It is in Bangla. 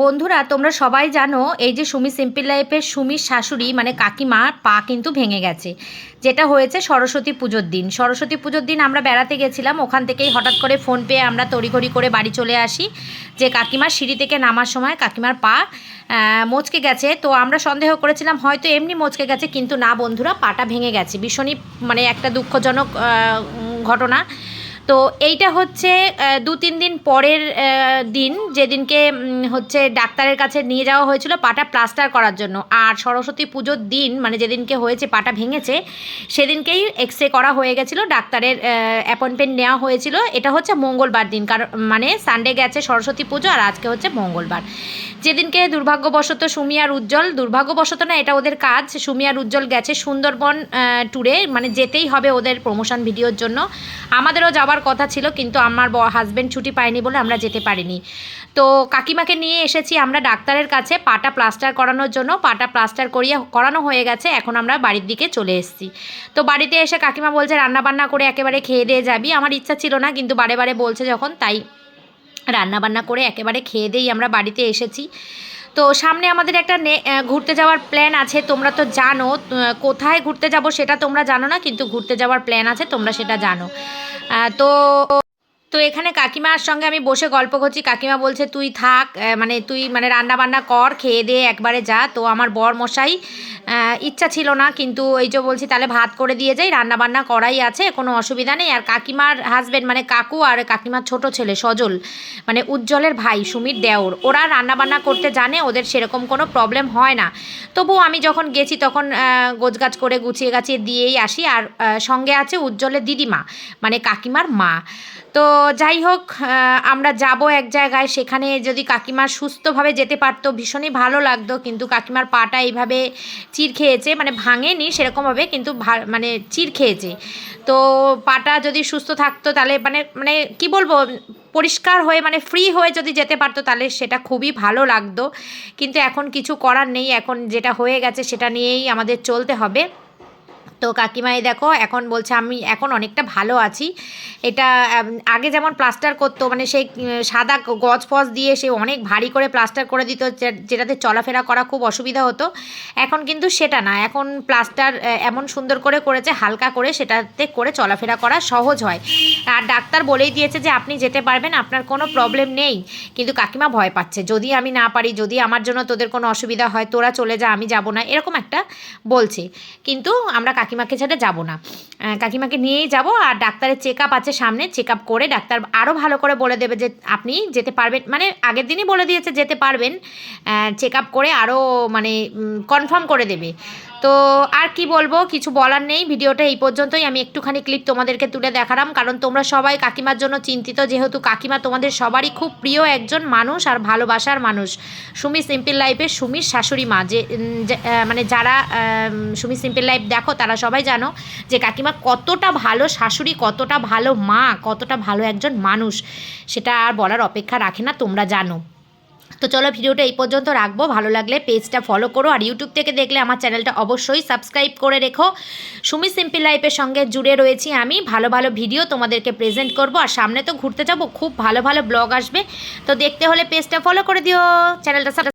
বন্ধুরা, তোমরা সবাই জানো, এই যে সুমি সিম্পল লাইফের সুমির শাশুড়ি মানে কাকিমা, পা কিন্তু ভেঙে গেছে। যেটা হয়েছে সরস্বতী পুজোর দিন। সরস্বতী পুজোর দিন আমরা বেড়াতে গেছিলাম, ওখান থেকেই হঠাৎ করে ফোন পেয়ে আমরা তড়িঘড়ি করে বাড়ি চলে আসি, যে কাকিমার সিঁড়ি থেকে নামার সময় কাকিমার পা মচকে গেছে। তো আমরা সন্দেহ করেছিলাম, হয়তো এমনি মচকে গেছে, কিন্তু না বন্ধুরা, পাটা ভেঙে গেছে। ভীষণই মানে একটা দুঃখজনক ঘটনা। তো এইটা হচ্ছে দু তিন দিন পরের দিন, যেদিনকে হচ্ছে ডাক্তারের কাছে নিয়ে যাওয়া হয়েছিল পাটা প্লাস্টার করার জন্য। আর সরস্বতী পুজোর দিন মানে যেদিনকে হয়েছে পাটা ভেঙেছে, সেদিনকেই এক্স রে করা হয়ে গেছিল, ডাক্তারের অ্যাপয়েন্টমেন্ট নেওয়া হয়েছিল। এটা হচ্ছে মঙ্গলবার দিন, কারণ মানে সানডে গেছে সরস্বতী পুজো আর আজকে হচ্ছে মঙ্গলবার। যেদিনকে দুর্ভাগ্যবশত সুমি আর উজ্জ্বল, দুর্ভাগ্যবশত না, এটা ওদের কাজ সুমি আর উজ্জ্বল গেছে সুন্দরবন ট্যুরে মানে যেতেই হবে ওদের প্রমোশন ভিডিওর জন্য। আমাদেরও যাওয়ার কথা ছিল, কিন্তু আমার হাজব্যান্ড ছুটি পায়নি বলে আমরা যেতে পারিনি। তো কাকিমাকে নিয়ে এসেছি। আমরা ডাক্তারের কাছে পাটা প্লাস্টার করানোর জন্য। পাটা প্লাস্টার করিয়ে করানো হয়ে গেছে। এখন আমরা বাড়ির দিকে চলে এসেছি। তো বাড়িতে এসে কাকিমা বলছে রান্না বান্না করে একেবারে খেয়ে দিয়ে যাবি। আমার ইচ্ছা ছিল না, কিন্তু বারে বারে বলছে যখন, তাই রান্না বান্না করে একেবারে খেয়ে দিয়েই আমরা বাড়িতে এসেছি। তো সামনে আমাদের একটা ঘুরতে যাওয়ার প্ল্যান আছে। তোমরা তো জানো কোথায় ঘুরতে যাব সেটা তোমরা জানো না, কিন্তু ঘুরতে যাওয়ার প্ল্যান আছে, তোমরা সেটা জানো। তো তো এখানে কাকিমার সঙ্গে আমি বসে গল্প করছি। কাকিমা বলছে, তুই থাক মানে তুই মানে রান্না বান্না কর, খেয়ে দিয়ে একবারে যা। তো আমার বর মশাই ইচ্ছা ছিল না, কিন্তু এই যে বলছি, তাহলে ভাত করে দিয়ে যাই রান্না বান্না করাই আছে, কোনো অসুবিধা নেই। আর কাকিমার হাজবেন্ড মানে কাকু আর কাকিমার ছোট ছেলে, সজল মানে উজ্জ্বলের ভাই সুমির দেওর, ওরা রান্না বান্না করতে জানে, ওদের সেরকম কোনো প্রবলেম হয় না। তবু আমি যখন গেছি, তখন গোছগাছ করে গুছিয়ে গাছিয়ে দিয়েই আসি। আর সঙ্গে আছে উজ্জ্বলের দিদিমা মানে কাকিমার মা। তো যাই হোক আমরা যাব এক জায়গায়। সেখানে যদি কাকিমা সুস্থভাবে যেতে পারতো, ভীষণই ভালো লাগতো। কিন্তু কাকিমার পাটা এইভাবে চির খেয়েছে মানে ভাঙেনি সেরকমভাবে, কিন্তু মানে চির খেয়েছে। তো পাটা যদি সুস্থ থাকতো, তাহলে মানে মানে কি বলব, পরিষ্কার হয়ে মানে ফ্রি হয়ে যদি যেতে পারতো, তাহলে সেটা খুবই ভালো লাগতো। কিন্তু এখন কিছু করার নেই, এখন যেটা হয়ে গেছে, সেটা নিয়েই আমাদের চলতে হবে। তো কাকিমাই দেখো, এখন বলছে আমি এখন অনেকটা ভালো আছি। এটা আগে যেমন প্লাস্টার করতো মানে সেই সাদা গজ ফজ দিয়ে সে অনেক ভারী করে প্লাস্টার করে দিত যেটাতে চলাফেরা করা খুব অসুবিধা হতো। এখন কিন্তু সেটা না, এখন প্লাস্টার এমন সুন্দর করে করেছে, হালকা করে সেটাতে করে চলাফেরা করা সহজ হয়। আর ডাক্তার বলেই দিয়েছে যে, আপনি যেতে পারবেন, আপনার কোনো প্রবলেম নেই। কিন্তু কাকিমা ভয় পাচ্ছে, যদি আমি না পারি, যদি আমার জন্য তোদের কোনো অসুবিধা হয়, তোরা চলে যা, আমি যাব না, এরকম একটা বলছে। কিন্তু আমরা কাকিমাকে ছেড়ে যাব না। কাকিমাকে নিয়েই যাব আর ডাক্তারের চেক আপ আছে সামনে চেক আপ করে ডাক্তার আরও ভালো করে বলে দেবে যে আপনি যেতে পারবেন। মানে আগের দিনই বলে দিয়েছে যেতে পারবেন। চেক আপ করে আরও মানে কনফার্ম করে দেবে। তো আর কি বলব, কিছু বলার নেই। ভিডিওটা এই পর্যন্তই। আমি একটুখানি ক্লিপ তোমাদেরকে তুলে দেখালাম। কারণ তোমরা সবাই কাকিমার জন্য চিন্তিত। যেহেতু কাকিমা তোমাদের সবারই খুব প্রিয় একজন মানুষ আর ভালোবাসার মানুষ। সুমি সিম্পল লাইফের সুমির শাশুড়ি মা। যে মানে যারা সুমি সিম্পল লাইফ দেখো, তারা সবাই জানো যে কাকিমা কতটা ভালো শাশুড়ি, কতটা ভালো মা, কতটা ভালো একজন মানুষ, সেটা আর বলার অপেক্ষা রাখে না, তোমরা জানো। তো চলো ভিডিওটা এই পর্যন্ত রাখব। ভালো লাগলে পেজটা ফলো করো আর ইউটিউব থেকে দেখলে আমার চ্যানেলটা অবশ্যই সাবস্ক্রাইব করে রেখো। সুমি সিম্পল লাইফের সঙ্গে জুড়ে রয়েছি আমি। ভালো ভালো ভিডিও তোমাদেরকে প্রেজেন্ট করব। আর সামনে তো ঘুরতে যাব, খুব ভালো ভালো ব্লগ আসবে। তো দেখতে হলে পেজটা ফলো করে দিও। চ্যানেলটা